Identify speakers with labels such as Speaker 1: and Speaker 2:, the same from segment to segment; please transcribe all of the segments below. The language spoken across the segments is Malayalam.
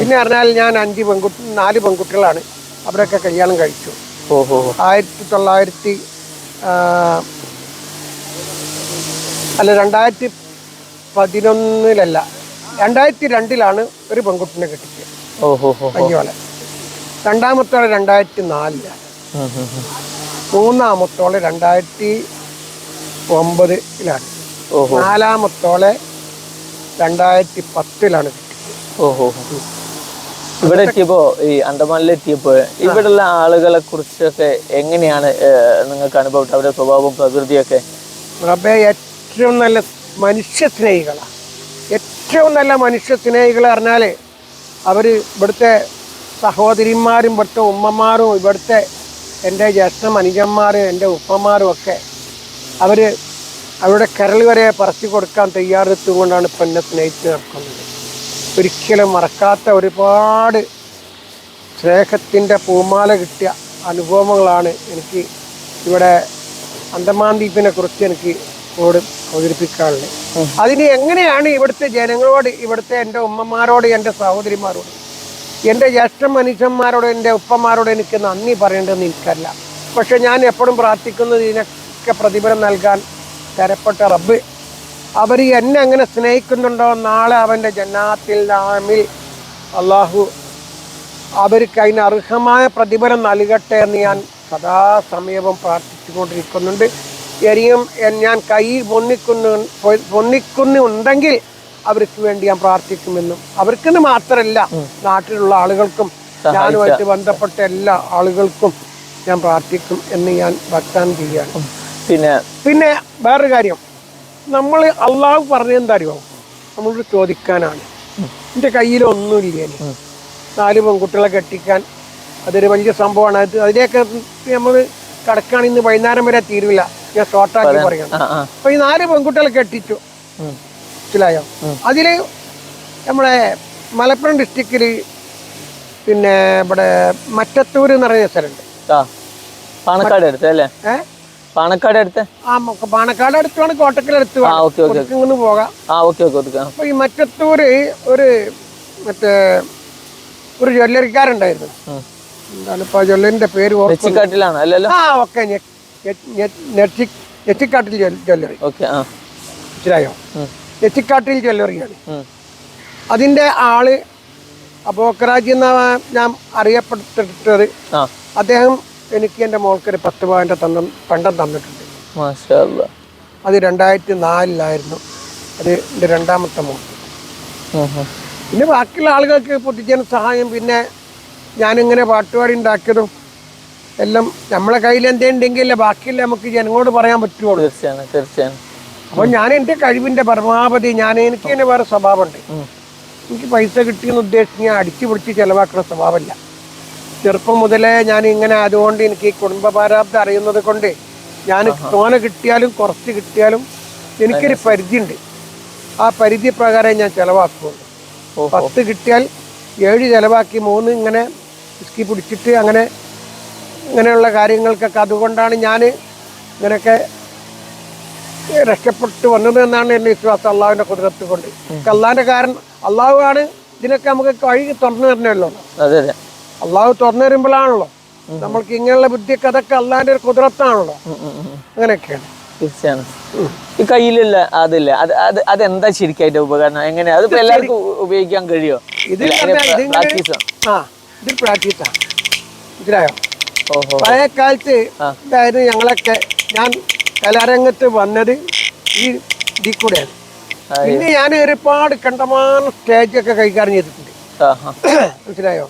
Speaker 1: പിന്നെ പറഞ്ഞാൽ ഞാൻ അഞ്ച് പെൺകുട്ടി നാല് പെൺകുട്ടികളാണ്. അവരൊക്കെ കല്യാണം കഴിച്ചു.
Speaker 2: ഓഹോ.
Speaker 1: ആയിരത്തി തൊള്ളായിരത്തി അല്ല രണ്ടായിരത്തി പതിനൊന്നിലല്ല രണ്ടായിരത്തി രണ്ടിലാണ് ഒരു പെൺകുട്ടിനെ കെട്ടിച്ചത്
Speaker 2: ഓഹോ ഹോ
Speaker 1: മഞ്ഞോളെ രണ്ടാമത്തോളെ രണ്ടായിരത്തി നാലിലാണ് മൂന്നാമത്തോളെ രണ്ടായിരത്തി ഒമ്പതിലാണ്. നാലാമത്തോളെ രണ്ടായിരത്തി പത്തിലാണ് കിട്ടിയത്.
Speaker 2: ഓഹോ ഇവിടെ എത്തിയപ്പോ ഈ അണ്ടമാനിൽ എത്തിയപ്പോ ഇവിടെയുള്ള ആളുകളെ കുറിച്ചൊക്കെ എങ്ങനെയാണ് നിങ്ങൾക്ക് അനുഭവം അവരുടെ സ്വഭാവവും പ്രകൃതിയൊക്കെ?
Speaker 1: റബ്ബെ ഏറ്റവും നല്ല മനുഷ്യ സ്നേഹികളാണ് ഏറ്റവും നല്ല മനുഷ്യ സ്നേഹികൾ പറഞ്ഞാൽ അവർ ഇവിടുത്തെ സഹോദരിമാരും ഇവിടുത്തെ ഉമ്മമാരും ഇവിടുത്തെ എന്റെ ജ്യേഷ്ഠ മനുജന്മാരും എന്റെ ഉപ്പമാരും ഒക്കെ അവർ അവരുടെ കരൾ വരെ പറച്ചു കൊടുക്കാൻ തയ്യാറെടുത്തുകൊണ്ടാണ് എന്നെ സ്നേഹിച്ച് നടക്കുന്നത്. ഒരിക്കലും മറക്കാത്ത ഒരുപാട് സ്നേഹത്തിന്റെ പൂമാല കിട്ടിയ അനുഭവങ്ങളാണ് എനിക്ക് ഇവിടെ അന്തമാൻ ദ്വീപിനെ കുറിച്ച് എനിക്ക് ഓട് അവതരിപ്പിക്കാറുണ്ട്. അതിന് എങ്ങനെയാണ് ഇവിടുത്തെ ജനങ്ങളോട് ഇവിടുത്തെ എന്റെ ഉമ്മമാരോട് എന്റെ സഹോദരിമാരോട് എന്റെ ജ്യേഷ്ഠ മനുഷ്യന്മാരോട് എന്റെ ഉപ്പമാരോട് എനിക്ക് നന്ദി പറയേണ്ടതെന്ന് എനിക്കല്ല പക്ഷെ ഞാൻ എപ്പോഴും പ്രാർത്ഥിക്കുന്നത് ഇതിനൊക്കെ പ്രതിഫലം നൽകാൻ തരപ്പെട്ട റബ്ബ് അവർ എന്നെ അങ്ങനെ സ്നേഹിക്കുന്നുണ്ടോ? നാളെ അവന്റെ ജന്നാത്തിൽ നാമിൽ അള്ളാഹു അവർക്ക് അതിന് അർഹമായ പ്രതിഫലം നൽകട്ടെ എന്ന് ഞാൻ സദാസമയവും പ്രാർത്ഥിച്ചുകൊണ്ടിരിക്കുന്നുണ്ട്. ഇനിയും ഞാൻ കൈ പൊന്നിക്കുന്നു പൊന്നിക്കുന്നുണ്ടെങ്കിൽ അവർക്ക് വേണ്ടി ഞാൻ പ്രാർത്ഥിക്കുമെന്നും. അവർക്കെന്ന് മാത്രമല്ല നാട്ടിലുള്ള ആളുകൾക്കും ഞാനുമായിട്ട് ബന്ധപ്പെട്ട എല്ലാ ആളുകൾക്കും ഞാൻ പ്രാർത്ഥിക്കും എന്ന് ഞാൻ വാഗ്ദാനം ചെയ്യുകയാണ്.
Speaker 2: പിന്നെ
Speaker 1: പിന്നെ വേറൊരു കാര്യം. നമ്മൾ അള്ളാഹു പറഞ്ഞെന്താ അറിയോ നമ്മളോട് ചോദിക്കാനാണ്. എന്റെ കയ്യിൽ ഒന്നുമില്ല? നാല് പെൺകുട്ടികളെ കെട്ടിക്കാൻ അതൊരു വലിയ സംഭവമാണ്. അത് അതിലേക്ക് നമ്മൾ കടക്കാൻ ഇന്ന് വൈകുന്നേരം വരെ തീരില്ല ഞാൻ ഷോർട്ടാക്കി പറയണം. അപ്പൊ ഈ നാല് പെൺകുട്ടികളെ കെട്ടിച്ചു. മനസ്സിലായോ? അതിൽ നമ്മളെ മലപ്പുറം ഡിസ്ട്രിക്റ്റിൽ പിന്നെ ഇവിടെ മറ്റത്തൂർ എന്ന് പറയുന്ന സ്ഥലമുണ്ട്.
Speaker 2: പാണക്കാട് അടുത്ത് അല്ലേ?
Speaker 1: ഏ?
Speaker 2: പാണക്കാട് അടുത്ത്?
Speaker 1: പാണക്കാട് അടുത്താണ് കോട്ടക്കൽ അടുത്ത് ഇങ്ങനെ പോകാം.
Speaker 2: ആ ഓക്കെ ഓക്കെ ഓക്കെ.
Speaker 1: അപ്പൊ ഈ മറ്റത്തൂര് ഒരു മറ്റേ ഒരു ജ്വല്ലറിക്കാരുണ്ടായിരുന്നു. എന്താണ് ഇപ്പൊ ജ്വല്ലറിന്റെ പേര്
Speaker 2: നെച്ചിക്കാട്ടിലാണ് അല്ലല്ലോ?
Speaker 1: ആ ഓക്കെ നെച്ചിക്കാട്ടിൽ ജ്വല്ലറി.
Speaker 2: ഓക്കെ ആ.
Speaker 1: മനസ്സിലായോ? നെച്ചിക്കാട്ടിൽ ജ്വല്ലറിയാണ്. അതിന്റെ ആൾ അബോക്കറാജ് എന്ന ഞാൻ അറിയപ്പെട്ടിട്ടത്. അദ്ദേഹം എനിക്ക് എന്റെ മോൾക്കൊരു പത്ത് പവന്റെ തന്ന പണ്ടം തന്നിട്ടുണ്ട്. അത് രണ്ടായിരത്തി നാലിലായിരുന്നു അത് എന്റെ രണ്ടാമത്തെ മോൾ. പിന്നെ ബാക്കിയുള്ള ആളുകൾക്ക് പൊട്ടിച്ചതിന് സഹായം പിന്നെ ഞാനിങ്ങനെ പാട്ടുപാടി ഉണ്ടാക്കിയതും എല്ലാം നമ്മളെ കയ്യിൽ എന്തെങ്കിലും ബാക്കിയുള്ള നമുക്ക് ജനങ്ങളോട് പറയാൻ പറ്റുള്ളൂ.
Speaker 2: തീർച്ചയാണ് തീർച്ചയാണ്
Speaker 1: അപ്പോൾ ഞാൻ എന്റെ കഴിവിന്റെ പരമാവധി ഞാൻ എനിക്ക് തന്നെ വേറെ സ്വഭാവമുണ്ട്. എനിക്ക് പൈസ കിട്ടിയെന്ന് ഉദ്ദേശിച്ച് ഞാൻ അടിച്ചു പിടിച്ച് ചെലവാക്കുന്ന സ്വഭാവമല്ല. ചെറുപ്പം മുതലേ ഞാൻ ഇങ്ങനെ അതുകൊണ്ട് എനിക്ക് ഈ കുടുംബ പാരാബ്ദം അറിയുന്നത് കൊണ്ട് ഞാൻ തോനെ കിട്ടിയാലും കുറച്ച് കിട്ടിയാലും എനിക്കൊരു പരിധി ഉണ്ട് ആ പരിധി പ്രകാരം ഞാൻ ചിലവാക്കുള്ളൂ. പത്ത് കിട്ടിയാൽ ഏഴ് ചിലവാക്കി മൂന്ന് ഇങ്ങനെ ഇസ്കി പിടിച്ചിട്ട് അങ്ങനെ ഇങ്ങനെയുള്ള കാര്യങ്ങൾക്കൊക്കെ അതുകൊണ്ടാണ് ഞാൻ ഇങ്ങനെയൊക്കെ രക്ഷപ്പെട്ടു വന്നത് എന്നാണ് എന്റെ വിശ്വാസം അള്ളാഹുവിന്റെ കുതിരത്ത് കൊണ്ട്. അള്ളാഹിന്റെ കാരണം അള്ളാഹു ആണ് ഇതിനൊക്കെ നമുക്ക് വഴി തുറന്നു തരണമല്ലോ
Speaker 2: അതെ അതെ.
Speaker 1: അള്ളാഹു തുറന്നു തരുമ്പോഴാണല്ലോ. നമ്മൾക്ക് ഇങ്ങനെയുള്ള ബുദ്ധിയൊക്കെ അതൊക്കെ അള്ളാഹിന്റെ ഒരു കുതിരത്താണല്ലോ. അങ്ങനെയൊക്കെയാണ്.
Speaker 2: തീർച്ചയാണ്. ഈ കയ്യിലുള്ള അതില്ല. അത് അത് അതെന്താ ശരിക്കായിട്ട് ഉപകരണം? എങ്ങനെയാ? അതിപ്പോ എല്ലാവർക്കും ഉപയോഗിക്കാൻ കഴിയോ?
Speaker 1: ഇത്
Speaker 2: പ്രാക്ടീസ്
Speaker 1: ആ. ഇത് പ്രാക്ടീസാണ് മനസ്സിലായോ?
Speaker 2: ഓഹോ.
Speaker 1: പഴയ കാലത്ത് അതായത് ഞങ്ങളൊക്കെ ഞാൻ കലാരംഗത്ത് വന്നത് ഈ ഇതിൽ കൂടെയാണ്. പിന്നെ ഞാൻ ഒരുപാട് കണ്ടമാനം സ്റ്റേജൊക്കെ കൈകാര്യം ചെയ്തിട്ടുണ്ട്. മനസ്സിലായോ?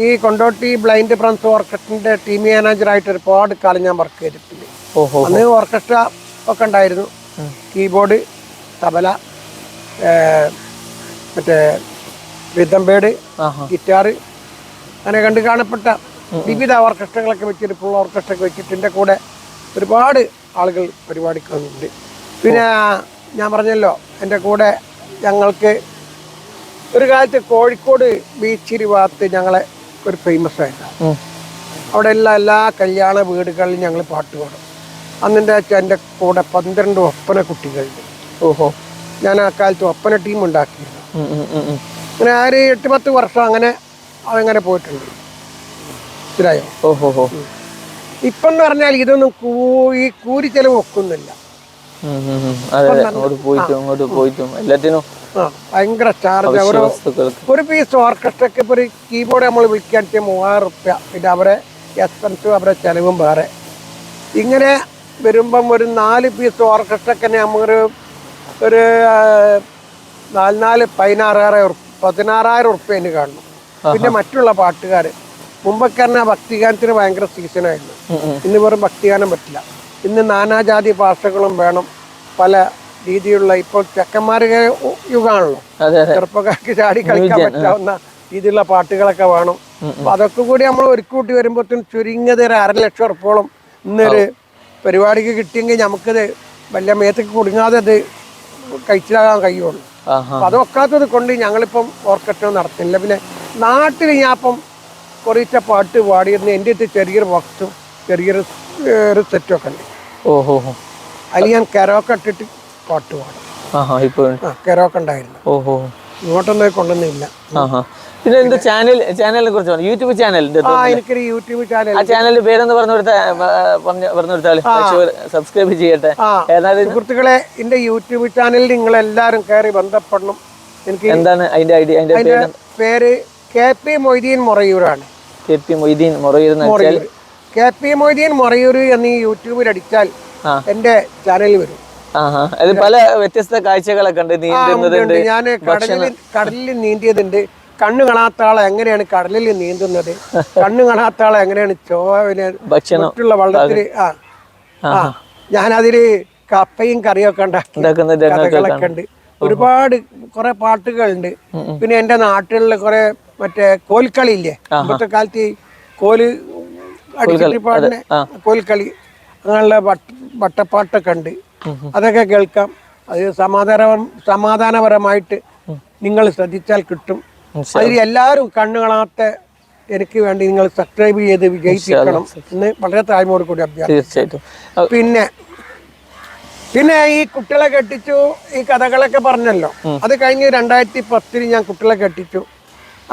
Speaker 1: ഈ കൊണ്ടോട്ടി ബ്ലൈൻഡ് ഫ്രണ്ട്സ് ഓർക്കസ്ട്രന്റെ ടീം മാനേജറായിട്ട് ഒരുപാട് കാലം ഞാൻ വർക്ക് ചെയ്തിട്ടുണ്ട്. അന്ന് ഓർക്കസ്ട്ര ഒക്കെ ഉണ്ടായിരുന്നു. കീബോർഡ് തബല മറ്റേ
Speaker 2: വിദംബേഡ്
Speaker 1: ഗിറ്റാറ് അങ്ങനെ കണ്ട് കാണപ്പെട്ട വിവിധ ഓർക്കസ്ട്രകളൊക്കെ വെച്ചിട്ട് ഫുൾ ഓർക്കസ്ട്ര ഒക്കെ വെച്ചിട്ട് എന്റെ കൂടെ ഒരുപാട് ആളുകൾ പരിപാടിക്ക് വന്നിട്ടുണ്ട്. പിന്നെ ഞാൻ പറഞ്ഞല്ലോ എന്റെ കൂടെ ഞങ്ങൾക്ക് ഒരു കാലത്ത് കോഴിക്കോട് ബീച്ചിരി ഭാഗത്ത് ഞങ്ങളെ ഒരു ഫേമസ് ആയിരുന്നു. അവിടെ എല്ലാ എല്ലാ കല്യാണ വീടുകളിലും ഞങ്ങൾ പാട്ട് പാടും. അന്നെന്റെ വെച്ചാൽ എന്റെ കൂടെ പന്ത്രണ്ട് ഒപ്പന കുട്ടികളുണ്ട്
Speaker 2: ഓഹോ.
Speaker 1: ഞാൻ ആ കാലത്ത് ഒപ്പന ടീം ഉണ്ടാക്കിയിരുന്നു. അങ്ങനെ ആ ഒരു എട്ട് പത്ത് വർഷം അങ്ങനെ അതങ്ങനെ പോയിട്ടുണ്ട്. മനസ്സിലായോ?
Speaker 2: ഓഹോ ഹോ.
Speaker 1: ഇപ്പം എന്ന് പറഞ്ഞാൽ ഇതൊന്നും കൂ ഈ കൂലി ചെലവ് ഒക്കുന്നില്ല.
Speaker 2: അങ്ങോട്ട് പോയിട്ടും അങ്ങോട്ട് പോയിട്ടും. എല്ലാത്തിനും
Speaker 1: ആ ഭയങ്കര ചാർജ്
Speaker 2: വസ്തുക്കൾക്ക്.
Speaker 1: ഒരു പീസ് ഓർക്കസ്ട്രക്ക് ഇപ്പോൾ ഒരു കീബോർഡ് നമ്മൾ വെച്ചാൽ മൂവായിരം റുപ്യ. പിന്നെ അവരെ എക്സ്പെൻസും അവരെ ചെലവും വേറെ. ഇങ്ങനെ വരുമ്പം ഒരു നാല് പീസ് ഓർക്കസ്ട്രക്ക് തന്നെ നമുക്കൊരു ഒരു നാല് നാല് പതിനാറായിരം പതിനാറായിരം ഉറുപ്പ്യന് കാണണം. പിന്നെ മറ്റുള്ള പാട്ടുകാർ മുമ്പൊക്കെ തന്നെ ഭക്തിഗാനത്തിന് ഭയങ്കര സീസണായിരുന്നു. ഇന്ന് വെറും ഭക്തിഗാനം പറ്റില്ല. ഇന്ന് നാനാജാതി ഭാഷകളും വേണം. പല രീതിയിലുള്ള ഇപ്പോൾ ചെക്കന്മാരുടെ യുഗമാണല്ലോ ചെറുപ്പക്കാർക്ക് ചാടി കളിക്കാൻ പറ്റാവുന്ന രീതിയിലുള്ള പാട്ടുകളൊക്കെ വേണം. അപ്പൊ അതൊക്കെ കൂടി നമ്മൾ ഒരുക്കൂട്ടി വരുമ്പോഴത്തേനും ചുരുങ്ങിയത് ഒരു അര ലക്ഷം ഉറപ്പോളം ഇന്നൊരു പരിപാടിക്ക് കിട്ടിയെങ്കിൽ നമുക്കത് വലിയ മേത്തേക്ക് കുടുങ്ങാതെ അത് കഴിച്ചിലാകാൻ കഴിയുള്ളൂ. അപ്പൊ അതൊക്കാത്തത് കൊണ്ട് ഞങ്ങളിപ്പം ഓർക്കസ്ട്ര നടത്തുന്നില്ല. പിന്നെ നാട്ടിൽ ഞാൻ ഇപ്പം കുറേശ്ശെ പാട്ട് പാടിയിരുന്ന. എന്റെ അടുത്ത് ചെറിയൊരു ബോക്സും ചെറിയൊരു ഒരു സെറ്റും ഒക്കെ ഉണ്ട്.
Speaker 2: ഓഹോ.
Speaker 1: അതിൽ ഞാൻ കരോക്കെ ഇട്ടിട്ട് പാട്ട് പാടും. കരോക്കെ ഉണ്ടായിരുന്നു.
Speaker 2: ഓഹോ.
Speaker 1: ഇങ്ങോട്ടൊന്നും കൊണ്ടുവന്നില്ല.
Speaker 2: പിന്നെ എന്ത് ചാനൽ ചാനലിനെ കുറിച്ച് പറഞ്ഞു യൂട്യൂബ് ചാനൽ
Speaker 1: ആ എനിക്കൊരു യൂട്യൂബ് ചാനൽ
Speaker 2: ആ ചാനലിന്റെ പേരെന്ന് സബ്സ്ക്രൈബ് ചെയ്യട്ടെ.
Speaker 1: സുഹൃത്തുക്കളെ എന്റെ യൂട്യൂബ് ചാനലിൽ നിങ്ങൾ എല്ലാവരും കയറി ബന്ധപ്പെടണം. എനിക്ക്
Speaker 2: എന്താണ് അതിന്റെ ഐഡിയ അതിന്റെ പേര്?
Speaker 1: കെ പി മൊയ്തീൻ മൊറയൂരാണ്.
Speaker 2: കെ പി മൊയ്തീൻ വെച്ചാൽ
Speaker 1: മൊറയൂർ. കെ പി മൊയ്തീൻ മൊറയൂർ എന്ന് യൂട്യൂബിൽ അടിച്ചാൽ എന്റെ ചാനലിൽ വരും.
Speaker 2: അത് പല വ്യത്യസ്ത കാഴ്ചകളൊക്കെ ഉണ്ട് നീന്തുന്നതുണ്ട്
Speaker 1: ഞാൻ കടലിൽ കടലിൽ നീന്തിയതുണ്ട്. കണ്ണു കാണാത്ത ആളെ എങ്ങനെയാണ് കടലിൽ നീന്തുന്നത്? കണ്ണു കാണാത്ത ആളെ എങ്ങനെയാണ് ചോവിനെ
Speaker 2: ഭക്ഷണത്തിലുള്ള
Speaker 1: മറ്റുള്ള വെള്ളത്തിൽ ആ. ആ ഞാനതിൽ കപ്പയും കറിയൊക്കെ ഉണ്ടാക്കി. ഉണ്ട്. ഒരുപാട് കുറെ പാട്ടുകളുണ്ട്. പിന്നെ എന്റെ നാട്ടിലുള്ള കുറെ മറ്റേ കോൽക്കളി ഇല്ലേ ഇപ്പോഴത്തെ കാലത്ത് കോൽ അടിച്ചിട്ട് പാടിനെ കോൽക്കളി അങ്ങനെയുള്ള വട്ട- വട്ടപ്പാട്ടൊക്കെ ഉണ്ട്. അതൊക്കെ കേൾക്കാം. അത് സമാധാന സമാധാനപരമായിട്ട് നിങ്ങൾ ശ്രദ്ധിച്ചാൽ കിട്ടും. അതിൽ എല്ലാവരും കണ്ണുകളാത്ത എനിക്ക് വേണ്ടി നിങ്ങൾ സബ്സ്ക്രൈബ് ചെയ്ത് വിജയിപ്പിക്കണം എന്ന് വളരെ താഴ്മയോട് കൂടി
Speaker 2: അഭ്യർത്ഥിച്ചു
Speaker 1: പിന്നെ പിന്നെ ഈ കുട്ടികളെ കെട്ടിച്ചു ഈ കഥകളൊക്കെ പറഞ്ഞല്ലോ. അത് കഴിഞ്ഞ് രണ്ടായിരത്തി പത്തിൽ ഞാൻ കുട്ടികളെ കെട്ടിച്ചു.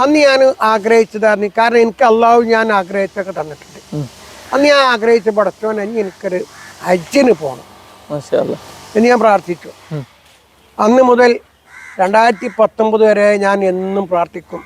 Speaker 1: അന്ന് ഞാൻ ആഗ്രഹിച്ചതായിരുന്നു. കാരണം എനിക്ക് അള്ളാഹു ഞാൻ ആഗ്രഹിച്ചൊക്കെ തന്നിട്ടുണ്ട്. അന്ന് ഞാൻ ആഗ്രഹിച്ച പടച്ചോൻ അഞ്ഞ് എനിക്കൊരു ഹജ്ജിന് പോകണം. എന്ന് ഞാൻ പ്രാർത്ഥിച്ചു അന്ന് മുതൽ രണ്ടായിരത്തി പത്തൊമ്പത് വരെ ഞാൻ എന്നും പ്രാർത്ഥിക്കും.